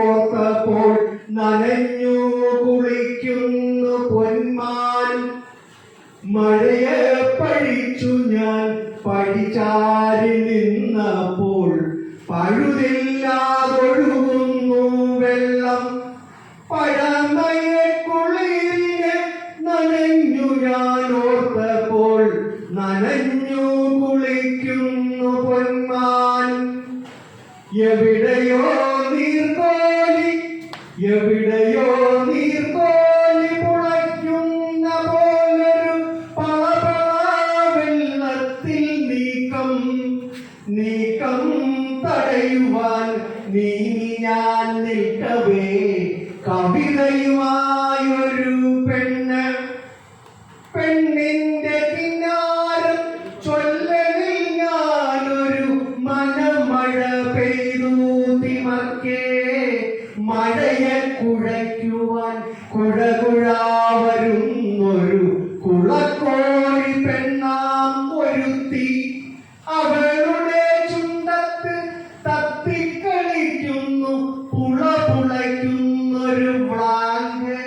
ഓർത്തപ്പോൾ നനഞ്ഞു കുളിക്കുന്നു പൊന്മാൻ മഴയെ പഴിച്ചു ഞാൻ പഴിച്ചാരി നിന്നപ്പോൾ പഴുതില്ലാതൊഴുകുന്നു വെള്ളം. പഴമയെ കുളിരിനെ നനഞ്ഞു ഞാൻ ഓർത്തപ്പോൾ നനഞ്ഞു കുളിക്കുന്നു പൊന്മാൻ എവിടെയോ എവിടെയോ നീർക്കോലി പുളയ്ക്കുന്ന പോലൊരു പളപളാവെള്ളത്തിൽ നീക്കം. നീക്കം തടയുവാൻ നീ ഞാൻ നിൽക്കവേ. കവിതയുമായൊരു പെണ്ണ്. പെണ്ണിന്റെ കിന്നാരം ചൊല്ലലിൽ ഞാനൊരു മനമഴ പെയ്തു തിമർക്കേ. മഴയെ കുഴയ്ക്കുവാൻ കുഴകുഴാവരും ഒരു കുളക്കോഴി പെണ്ണാം ഒരുത്തി അവളുടെ ചുണ്ടത്ത് തത്തിക്കളിക്കുന്നു പുള പുളയ്ക്കുന്നൊരു വ്ളാങ്ക്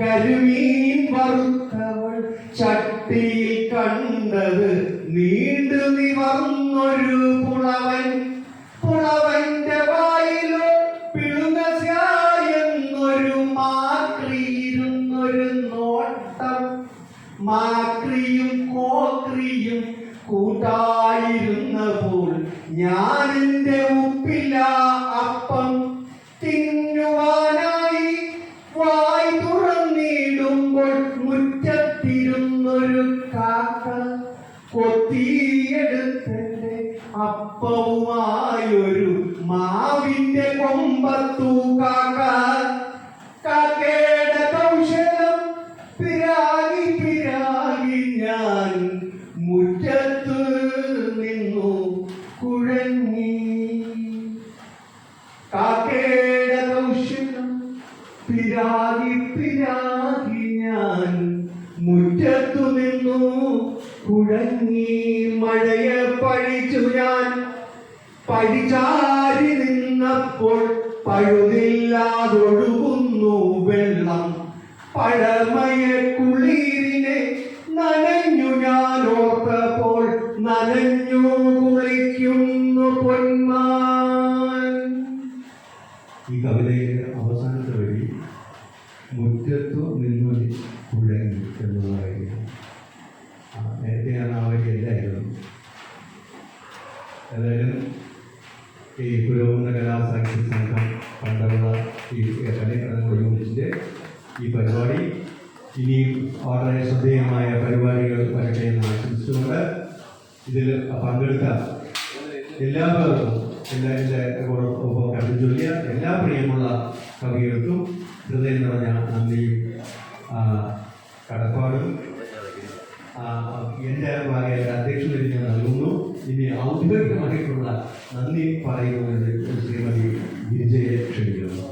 കരുമീൻ വറുത്തവൾ ചട്ടിയിൽ കണ്ടത് നീണ്ടു നിവർന്നൊരു മാക്രിയും കോക്രിയും കൂട്ടായിരുന്നപ്പോൾ ഞാൻ എന്റെ ഉപ്പില്ല അപ്പം തിന്നുവാനായി വായി തുറന്നിടുമ്പോൾ മുറ്റത്തിരുന്നൊരു കാക്ക കൊത്തിയെടുത്തെ അപ്പവുമായൊരു മാവിന്റെ കൊമ്പത്തു ഞാൻ മുറ്റത്ത് നിന്നു കുഴങ്ങി. കാക്കയുടെ കൗശലം പിരാഗി പിരാഗി ഞാൻ മുറ്റത്തു നിന്നു കുഴങ്ങി. മഴയെ പഴിച്ചു ഞാൻ പഴിചാരി നിന്നപ്പോൾ പഴുതില്ലാതൊഴുകുന്നു വെള്ളം. പഴമയെ കുളിരിനെ നനഞ്ഞു ഞാൻ ഓർത്തപ്പോൾ നനഞ്ഞു കുളിക്കുന്നു പൊന്മാൻ. ഈ കവിതയിലെ അവസാനത്തെ വരി മുറ്റത്തു നിന്നൊരു കുഴങ്ങി എന്ന് പറയുന്നത് ആ, നേരത്തെ ഞാൻ ആ വരി എല്ലായിരുന്നു ഏതായാലും ഈ പുരോഗമന കലാസാഹിത്യ സംഘം പണ്ടുള്ള ഈ കളിയുടെ ഈ പരിപാടി ഇനിയും വളരെ ശ്രദ്ധേയമായ പരിപാടികൾ വരട്ടെ എന്ന് ആശംസിച്ചുകൊണ്ട് ഇതിൽ പങ്കെടുത്ത എല്ലാവർക്കും എല്ലാ എന്റെ ഒപ്പം കണ്ടു ചൊല്ലിയ എല്ലാ പ്രിയമുള്ള കവികൾക്കും ഹൃദയം നിറഞ്ഞ നന്ദിയും കടപ്പാടും. എന്റെ ഭാഗമായ അധ്യക്ഷതയിൽ ഞാൻ നൽകുന്നു. ഇനി ഔദ്യോഗികമായിട്ടുള്ള നന്ദി പറയുന്നതിന് ശ്രീമതി ഗിരിജയെ ക്ഷണിക്കുന്നു.